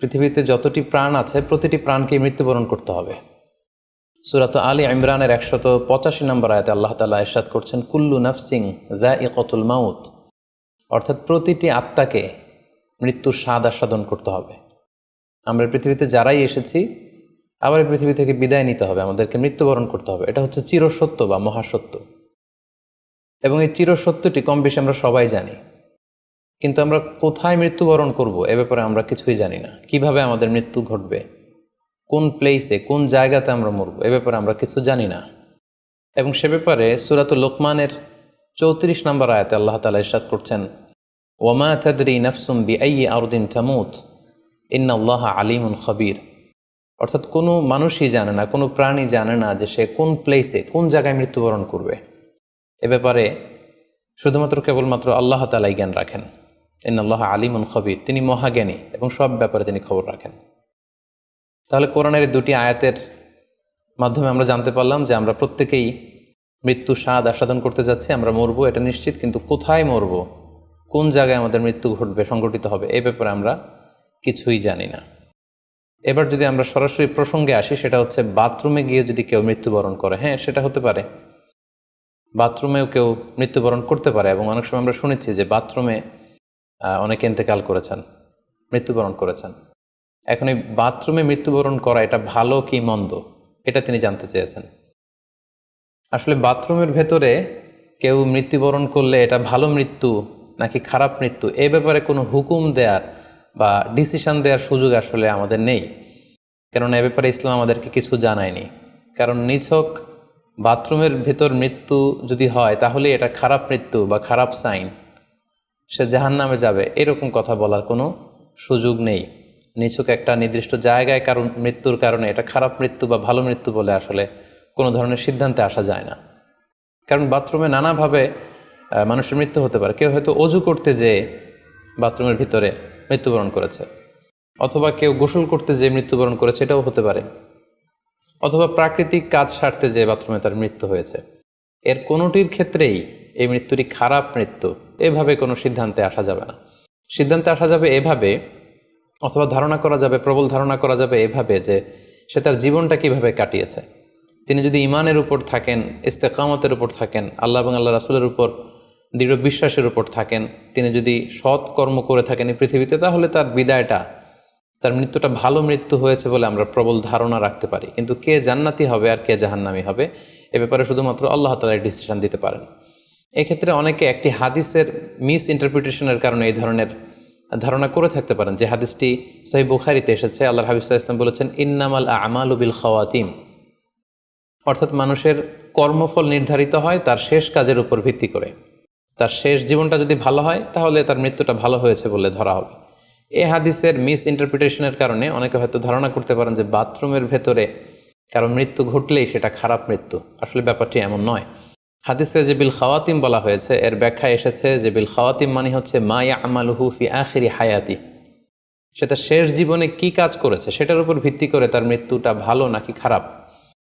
পৃথিবীতে যতটি প্রাণ আছে, প্রতিটি প্রাণকে মৃত্যুবরণ করতে হবে। সুরাত আলী ইমরানের একশত পঁচাশি নম্বর আয়তে আল্লাহ তালা এরশাদ করছেন, কুল্লু নাফসিং দ্য ইকতুল মাউত অর্থাৎ প্রতিটি আত্মাকে মৃত্যুর স্বাদ আস্বাদন করতে হবে। আমরা পৃথিবীতে যারাই এসেছি, আবার এই পৃথিবী থেকে বিদায় নিতে হবে, আমাদেরকে মৃত্যুবরণ করতে হবে। এটা হচ্ছে চিরসত্য বা মহাসত্য। এবং এই চিরসত্যটি কম বেশি আমরা সবাই জানি। কিন্তু আমরা কোথায় মৃত্যুবরণ করব এ ব্যাপারে আমরা কিছুই জানি না। কীভাবে আমাদের মৃত্যু ঘটবে? কোন প্লেসে কোন জায়গাতে আমরা মরব? এ ব্যাপারে আমরা কিছু জানি না। এবং সে ব্যাপারে সুরাত লোকমানের চৌত্রিশ নম্বর আয়াতে আল্লাহ তালা ইরশাদ করছেন ওমা থাদরি নফসুম বি আই আরুদ্দিন থামুত ইন্না আল্লাহ আলিমুন খবির। অর্থাৎ কোনো মানুষই জানে না, কোনো প্রাণী জানে না যে সে কোন প্লেসে কোন জায়গায় মৃত্যুবরণ করবে। এ ব্যাপারে শুধুমাত্র কেবলমাত্র আল্লাহ তালাই জ্ঞান রাখেন। ইন আল্লাহ আলিমুন খবির, তিনি মহাজ্ঞানী এবং সব ব্যাপারে তিনি খবর রাখেন। তাহলে কোরআনের দুটি আয়াতের মাধ্যমে আমরা জানতে পারলাম যে আমরা প্রত্যেকেই মৃত্যু স্বাদ আস্বাদন করতে যাচ্ছি, আমরা মরবো, এটা নিশ্চিত, কিন্তু কোথায় মরবো? কোন জায়গায় আমাদের মৃত্যু ঘটবে, সংঘটিত হবে, এ ব্যাপারে আমরা কিছুই জানি না। এবার যদি আমরা সরাসরি প্রসঙ্গে আসি, সেটা হচ্ছে বাথরুমে গিয়ে যদি কেউ মৃত্যুবরণ করে হ্যাঁ সেটা হতে পারে। বাথরুমেও কেউ মৃত্যুবরণ করতে পারে, এবং অনেক সময় আমরা শুনেছি যে বাথরুমে অনেকে ইন্তেকাল করেছেন, মৃত্যুবরণ করেছেন। এখন এই বাথরুমে মৃত্যুবরণ করা এটা ভালো কি মন্দ? এটা তিনি জানতে চেয়েছেন। আসলে বাথরুমের ভেতরে কেউ মৃত্যুবরণ করলে এটা ভালো মৃত্যু নাকি খারাপ মৃত্যু, এ ব্যাপারে কোনো হুকুম দেওয়ার বা ডিসিশন দেওয়ার সুযোগ আসলে আমাদের নেই। কেননা এ ব্যাপারে ইসলাম আমাদেরকে কিছু জানায়নি। কারণ নিছক বাথরুমের ভেতর মৃত্যু যদি হয়, তাহলে এটা খারাপ মৃত্যু বা খারাপ সাইন সে জাহান নামে যাবে। এরকম কথা বলার কোনো সুযোগ নেই। নিছক একটা নির্দিষ্ট জায়গায় কারণ মৃত্যুর কারণে, এটা খারাপ মৃত্যু বা ভালো মৃত্যু বলে আসলে কোনো ধরনের সিদ্ধান্তে আসা যায় না। কারণ বাথরুমে নানাভাবে মানুষের মৃত্যু হতে পারে। কেউ হয়তো অজু করতে যেয়ে বাথরুমের ভিতরে মৃত্যুবরণ করেছে। অথবা কেউ গোসল করতে যেয়ে মৃত্যুবরণ করেছে, এটাও হতে পারে। অথবা প্রাকৃতিক কাজ সারতে যেয়ে বাথরুমে তার মৃত্যু হয়েছে। এর কোনোটির ক্ষেত্রেই এই মৃত্যুটি খারাপ মৃত্যু। এভাবে কোনো সিদ্ধান্তে আসা যাবে না। সিদ্ধান্তে আসা যাবে এভাবে অথবা ধারণা করা যাবে, প্রবল ধারণা করা যাবে এভাবে যে সে তার জীবনটা কীভাবে কাটিয়েছে। তিনি যদি ইমানের উপর থাকেন, ইস্তেকামতের উপর থাকেন, আল্লাহ এবং আল্লাহ রাসুলের উপর, দৃঢ় বিশ্বাসের উপর থাকেন, তিনি যদি সৎ কর্ম করে থাকেন এই পৃথিবীতে, তাহলে তার বিদায়টা, তার মৃত্যুটা ভালো মৃত্যু হয়েছে বলে আমরা প্রবল ধারণা রাখতে পারি। কিন্তু কে জান্নাতি হবে আর কে জাহান্নামি হবে, এ ব্যাপারে শুধুমাত্র আল্লাহ তালা ডিসিশন দিতে পারেন। এক্ষেত্রে অনেকে একটি হাদিসের মিস ইন্টারপ্রিটেশনের কারণে এই ধরনের ধারণা করে থাকতে পারেন যে হাদিসটি সহি বুখারিতে এসেছে। আল্লাহ হাবিজ ইসলাম বলেছেন, ইন্নামাল আমাল বিল খাওয়াতিম। অর্থাৎ মানুষের কর্মফল নির্ধারিত হয় তার শেষ কাজের উপর ভিত্তি করে। তার শেষ জীবনটা যদি ভালো হয়, তাহলে তার মৃত্যুটা ভালো হয়েছে বলে ধরা হবে। এ হাদিসের মিস ইন্টারপ্রিটেশনের কারণে অনেকে হয়তো ধারণা করতে পারেন যে বাথরুমের ভেতরে কারও মৃত্যু ঘটলেই সেটা খারাপ মৃত্যু। আসলে ব্যাপারটি এমন নয়। হাদিসে যে বিল খাওয়াতিম বলা হয়েছে, এর ব্যাখ্যা এসেছে যে বিল খাওয়াতিম মানে হচ্ছে মায়া আমালুহু ফি আখিরি হায়াতি। সেটা শেষ জীবনে কি কাজ করেছে, সেটার উপর ভিত্তি করে তার মৃত্যুটা ভালো নাকি খারাপ,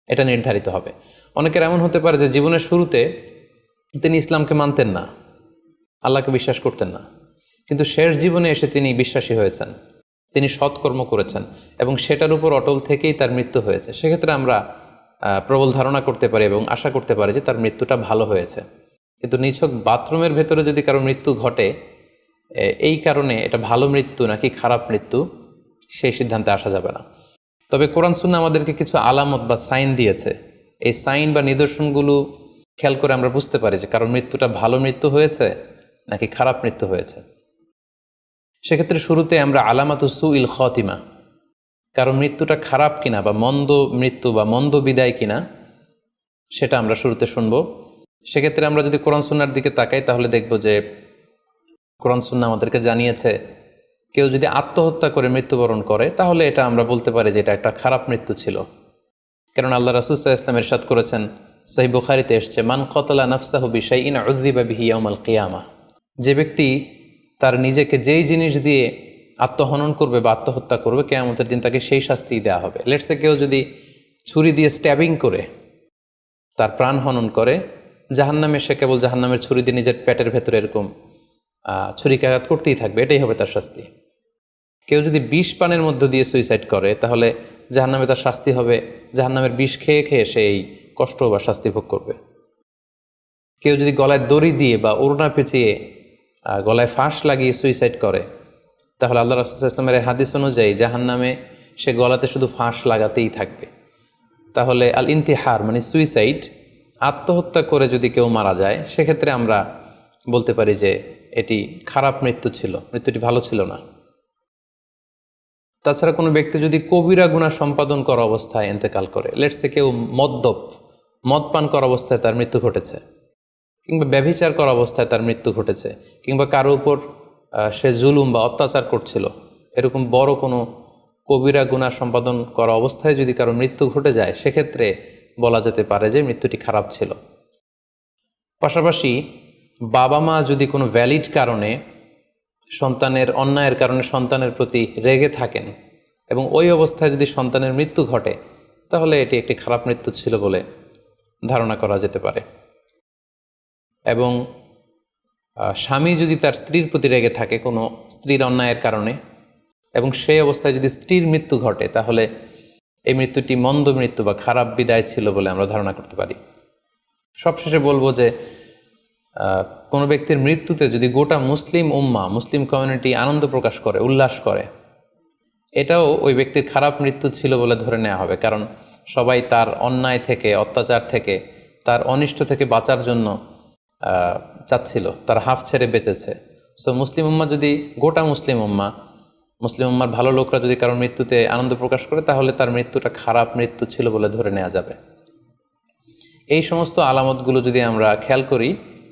এটা নির্ধারিত হবে। অনেকের এমন হতে পারে যে জীবনের শুরুতে তিনি ইসলামকে মানতেন না, আল্লাহকে বিশ্বাস করতেন না, কিন্তু শেষ জীবনে এসে তিনি বিশ্বাসী হয়েছেন, তিনি সৎকর্ম করেছেন এবং সেটার উপর অটল থেকেই তার মৃত্যু হয়েছে। সেক্ষেত্রে আমরা প্রবল ধারণা করতে পারি এবং আশা করতে পারি যে তার মৃত্যুটা ভালো হয়েছে। কিন্তু নিছক বাথরুমের ভেতরে যদি কারও মৃত্যু ঘটে এই কারণে এটা ভালো মৃত্যু নাকি খারাপ মৃত্যু, সেই সিদ্ধান্তে আসা যাবে না। তবে কোরআন সুন্না আমাদেরকে কিছু আলামত বা সাইন দিয়েছে। এই সাইন বা নিদর্শনগুলো খেয়াল করে আমরা বুঝতে পারি যে কারোর মৃত্যুটা ভালো মৃত্যু হয়েছে নাকি খারাপ মৃত্যু হয়েছে। সেক্ষেত্রে শুরুতে আমরা আলামাত সু ইল খতিমা কারও মৃত্যুটা খারাপ কিনা বা মন্দ মৃত্যু বা মন্দ বিদায় কিনা, সেটা আমরা শুরুতে শুনব। সেক্ষেত্রে আমরা যদি কোরআন সুন্নার দিকে তাকাই, তাহলে দেখব যে কোরআন সুন্না আমাদেরকে জানিয়েছে, কেউ যদি আত্মহত্যা করে মৃত্যুবরণ করে, তাহলে এটা আমরা বলতে পারি যে এটা একটা খারাপ মৃত্যু ছিল। কারণ আল্লাহ রাসুসাহ ইসলাম এরশাদ করেছেন সহি বুখারিতে এসছে, মান কতলা নফসাহু বিশাই ইন উদ্দিবা বিহি ইয়াউমাল কিয়ামা যে ব্যক্তি তার নিজেকে যেই জিনিস দিয়ে আত্মহনন করবে বা আত্মহত্যা করবে, কেয়ামতের দিন তাকে সেই শাস্তি দেওয়া হবে। লেটসে কেউ যদি ছুরি দিয়ে স্ট্যাবিং করে, তার প্রাণ হনন করে, জাহান্নামে সে কেবল জাহান্নামের ছুরি দিয়ে নিজের পেটের ভেতরে এরকম ছুরিকাঘাত করতেই থাকবে, এটাই হবে তার শাস্তি। কেউ যদি বিষ পানের মধ্য দিয়ে সুইসাইড করে, তাহলে জাহান্নামে তার শাস্তি হবে, জাহান্নামের বিষ খেয়ে খেয়ে সে এই কষ্ট বা শাস্তি ভোগ করবে। কেউ যদি গলায় দড়ি দিয়ে বা ওড়না পেঁচিয়ে গলায় ফাঁস লাগিয়ে সুইসাইড করে তাহলে আল্লাহ রসুল ইসলামের হাদিস অনুযায়ী জাহান নামে সে গলাতে শুধু ফাঁস লাগাতেই থাকবে। তাহলে আল ইন্তিহার মানে সুইসাইড, আত্মহত্যা করে যদি কেউ মারা যায়, সেক্ষেত্রে আমরা বলতে পারি যে এটি খারাপ মৃত্যু ছিল, মৃত্যুটি ভালো ছিল না। তাছাড়া কোনো ব্যক্তি যদি কবিরা গুণা সম্পাদন করা অবস্থায় এতেকাল করে লেটসে কেউ মদ্যপ মদ পান করা অবস্থায় তার মৃত্যু ঘটেছে, কিংবা ব্যভিচার করা অবস্থায় তার মৃত্যু ঘটেছে, কিংবা কারও উপর সে জুলুম বা অত্যাচার করছিল। এরকম বড় কোনো কবিরা গুণা সম্পাদন করা অবস্থায় যদি কারও মৃত্যু ঘটে যায়, সেক্ষেত্রে বলা যেতে পারে যে মৃত্যুটি খারাপ ছিল। পাশাপাশি বাবা মা যদি কোনো ভ্যালিড কারণে সন্তানের অন্যায়ের কারণে সন্তানের প্রতি রেগে থাকেন এবং ওই অবস্থায় যদি সন্তানের মৃত্যু ঘটে, তাহলে এটি একটি খারাপ মৃত্যু ছিল বলে ধারণা করা যেতে পারে। এবং স্বামী যদি তার স্ত্রীর প্রতি রেগে থাকে কোনো স্ত্রীর অন্যায়ের কারণে এবং সেই অবস্থায় যদি স্ত্রীর মৃত্যু ঘটে, তাহলে এই মৃত্যুটি মন্দ মৃত্যু বা খারাপ বিদায় ছিল বলে আমরা ধারণা করতে পারি। সবশেষে বলব যে কোনো ব্যক্তির মৃত্যুতে যদি গোটা মুসলিম উম্মা, মুসলিম কমিউনিটি আনন্দ প্রকাশ করে, উল্লাস করে, এটাও ওই ব্যক্তির খারাপ মৃত্যু ছিল বলে ধরে নেওয়া হবে। কারণ সবাই তার অন্যায় থেকে, অত্যাচার থেকে, তার অনিষ্ট থেকে বাঁচার জন্য চাচ্ছিল, তার হাফ ছেড়ে বেঁচেছে। সো মুসলিম উম্মা যদি, গোটা মুসলিম উম্মা, মুসলিম উম্মার ভালো লোকরা যদি কারোর মৃত্যুতে আনন্দ প্রকাশ করে, তাহলে তার মৃত্যুটা খারাপ মৃত্যু ছিল বলে ধরে নেওয়া যাবে। এই সমস্ত আলামতগুলো যদি আমরা খেয়াল করি,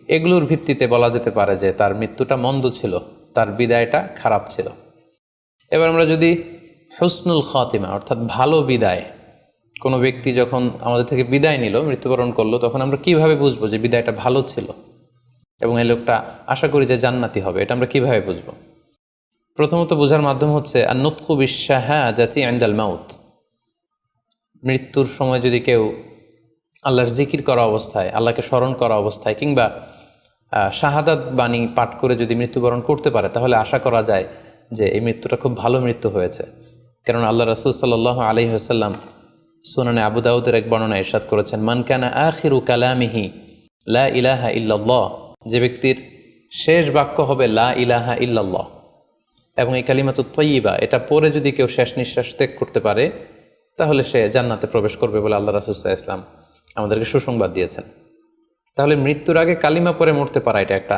এগুলোর ভিত্তিতে বলা যেতে পারে যে তার মৃত্যুটা মন্দ ছিল, তার বিদায়টা খারাপ ছিল। এবার আমরা যদি হুসনুল খাতিমা, অর্থাৎ ভালো বিদায় কোনো ব্যক্তি যখন আমাদের থেকে বিদায় নিল, মৃত্যুবরণ করল, তখন আমরা কীভাবে বুঝব যে বিদায়টা ভালো ছিল? এবং এই লোকটা আশা করি যে জান্নাতি হবে, এটা আমরা কীভাবে বুঝব? প্রথমত বোঝার মাধ্যম হচ্ছে আর নৎকু বিশ্বাহা জাতি আন্দাল মাউথ মৃত্যুর সময় যদি কেউ আল্লাহর জিকির করা অবস্থায়, আল্লাহকে স্মরণ করা অবস্থায়, কিংবা শাহাদাত বাণী পাঠ করে যদি মৃত্যুবরণ করতে পারে, তাহলে আশা করা যায় যে এই মৃত্যুটা খুব ভালো মৃত্যু হয়েছে। কারণ আল্লাহ রসুল সাল্লাহ আলহি হাসাল্লাম সুনানে আবু দাউদের এক বর্ণনা ইরশাদ করেছেন মানকানা আখিরু কালামিহি লা ইলাহা ইল্লাল্লাহ যে ব্যক্তির শেষ বাক্য হবে লা ইলাহা ইল্লাল্লাহ। এবং এই কালিমাত তৈবা এটা পরে যদি কেউ শেষ নিঃশ্বাস ত্যাগ করতে পারে, তাহলে সে জান্নাতে প্রবেশ করবে বলে আল্লাহ রাসুসাহ ইসলাম আমাদেরকে সুসংবাদ দিয়েছেন। তাহলে মৃত্যুর আগে কালিমা পরে মরতে পারা এটা একটা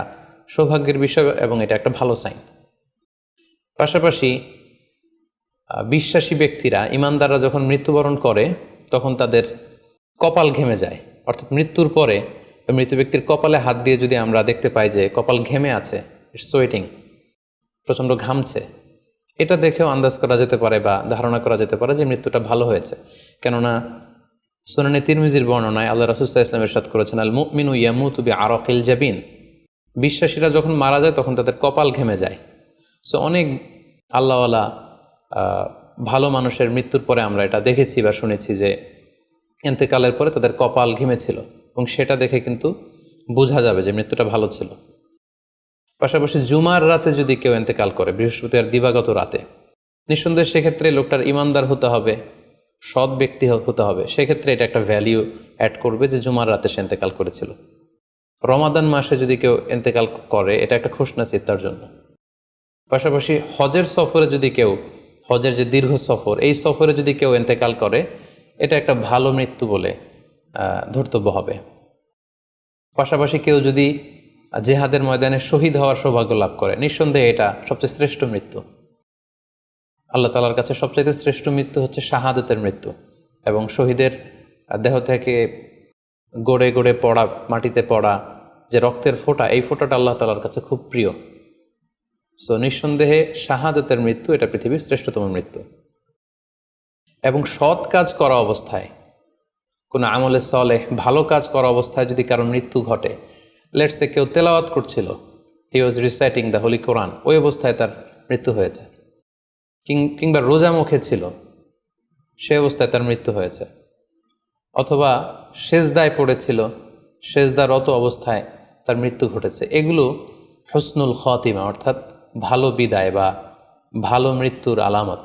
সৌভাগ্যের বিষয় এবং এটা একটা ভালো সাইন পাশাপাশি বিশ্বাসী ব্যক্তিরা, ইমানদাররা যখন মৃত্যুবরণ করে, তখন তাদের কপাল ঘেমে যায়। অর্থাৎ মৃত্যুর পরে মৃত ব্যক্তির কপালে হাত দিয়ে যদি আমরা দেখতে পাই যে কপাল ঘেমে আছে সোয়েটিং প্রচণ্ড ঘামছে, এটা দেখেও আন্দাজ করা যেতে পারে বা ধারণা করা যেতে পারে যে মৃত্যুটা ভালো হয়েছে। কেননা সুনানি তিরমিজির বর্ণনায় আল্লাহ রাসুল্লাহ ইসলামের সাথ করেছেন, আল মুমিনু ইয়ামুতু বি আরকিল জাবিন বিশ্বাসীরা যখন মারা যায়, তখন তাদের কপাল ঘেমে যায়। সো অনেক আল্লাহওয়ালা ভালো মানুষের মৃত্যুর পরে আমরা এটা দেখেছি বা শুনেছি যে এন্তেকালের পরে তাদের কপাল ঘিমেছিল এবং সেটা দেখে কিন্তু বোঝা যাবে যে মৃত্যুটা ভালো ছিল। পাশাপাশি জুমার রাতে যদি কেউ এন্তেকাল করে বৃহস্পতিবার দিবাগত রাতে, নিঃসন্দেহে সেক্ষেত্রে লোকটার ইমানদার হতে হবে, সৎ ব্যক্তি হতে হবে। সেক্ষেত্রে এটা একটা ভ্যালিউ অ্যাড করবে যে জুমার রাতে সে এন্তেকাল করেছিল। রমাদান মাসে যদি কেউ এন্তেকাল করে, এটা একটা খুশনাসিব তার জন্য। পাশাপাশি হজের সফরে যদি কেউ হজের যে দীর্ঘ সফর, এই সফরে যদি কেউ এন্তেকাল করে, এটা একটা ভালো মৃত্যু বলে ধর্তব্য হবে। পাশাপাশি কেউ যদি জেহাদের ময়দানে শহীদ হওয়ার সৌভাগ্য লাভ করে, নিঃসন্দেহে এটা সবচেয়ে শ্রেষ্ঠ মৃত্যু। আল্লাহ তালার কাছে সবচাইতে শ্রেষ্ঠ মৃত্যু হচ্ছে শাহাদতের মৃত্যু এবং শহীদের দেহ থেকে গড়ে গড়ে পড়া, মাটিতে পড়া যে রক্তের ফোঁটা, এই ফোঁটাটা আল্লাহ তালার কাছে খুব প্রিয়। সো নিঃসন্দেহে শাহাদতের মৃত্যু এটা পৃথিবীর শ্রেষ্ঠতম মৃত্যু। এবং সৎ কাজ করা অবস্থায়, কোনো আমলে সলেহ, ভালো কাজ করা অবস্থায় যদি কারও মৃত্যু ঘটে লেটসে কেউ তেলাওয়াত করছিল he was reciting the holy Quran ওই অবস্থায় তার মৃত্যু হয়েছে। কিংবা রোজা মুখে ছিল, সে অবস্থায় তার মৃত্যু হয়েছে। অথবা সেজদায় পড়েছিল, সেজদারত অবস্থায় তার মৃত্যু ঘটেছে। এগুলো হসনুল খাতিমা, অর্থাৎ ভালো বিদায় বা ভালো মৃত্যুর আলামত।